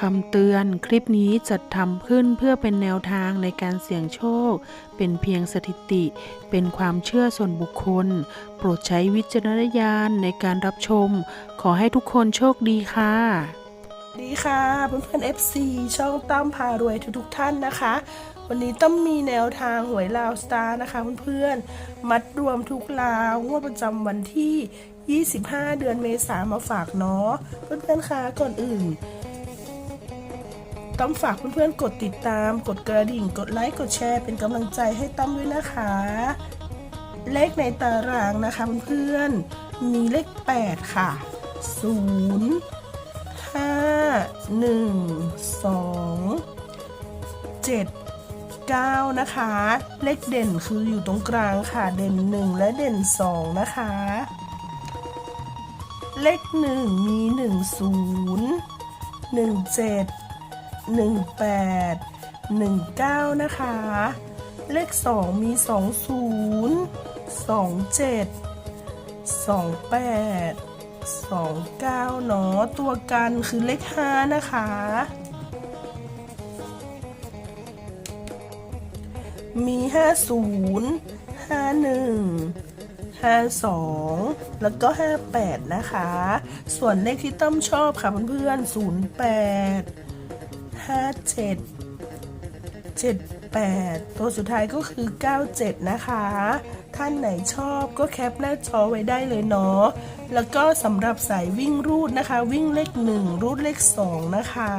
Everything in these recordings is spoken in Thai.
คำเตือนคลิปนี้จัดทำขึ้นเพื่อเป็นแนวทางในการเสี่ยงโชค เป็นเพียงสถิติ เป็นความเชื่อส่วนบุคคล โปรดใช้วิจารณญาณในการรับชม ขอให้ทุกคนโชคดีค่ะ ดีค่ะเพื่อนๆ FC ช่องตั้มพารวยทุกๆท่านนะคะ วันนี้ตั้มมีแนวทางหวยลาวสตาร์นะคะเพื่อนๆมัดรวมทุกลาวงวดประจำวันที่ 25 เดือนเมษามาฝากเนาะเพื่อนๆคะก่อนอื่น ต้องฝากเพื่อนๆ กดติดตาม กดกระดิ่ง กดไลค์ กดแชร์ เป็นกำลังใจให้ตั้มด้วยนะคะ เลขในตารางนะคะเพื่อนๆ มีเลข 8 ค่ะ0ห้าหนึ่งสองเจ็ดเก้านะคะ เลขเด่นคืออยู่ตรงกลางค่ะ เด่นหนึ่งและเด่นสองนะคะ เลขหนึ่งมีหนึ่งศู นย์หนึ่งแปดหนึ่งเก้านะคะ เลขสองมีสองศูนย์สองเจ็ดสองแปดสองเก้าเนาะตัวกันคือเลขห้านะคะ มีห้าศูนย์ห้าหนึ่งห้าสองแล้วก็ห้าแปดนะคะ ส่วนเลขที่ต้มชอบค่ะเพื่อนๆศูนย์แปด ห้าเจ็ดเจ็ดแปดตัวสุดท้ายก็คือ97นะคะ ท่านไหนชอบก็แคปหน้าจอไว้ได้เลยเนาะแล้วก็สำหรับสายวิ่งรูดนะคะ วิ่งเลข1รูดเลข2นะคะ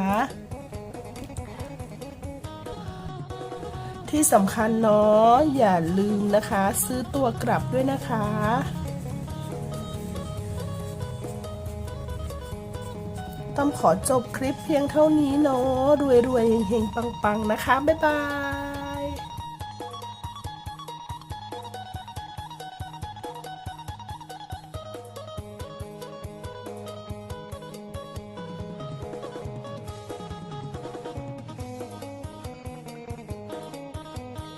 ที่สำคัญเนาะอย่าลืมนะคะ ซื้อตัวกลับด้วยนะคะ ต้องขอจบคลิปเพียงเท่านี้เนาะรวยๆเฮงๆปังๆนะคะ บ๊ายบาย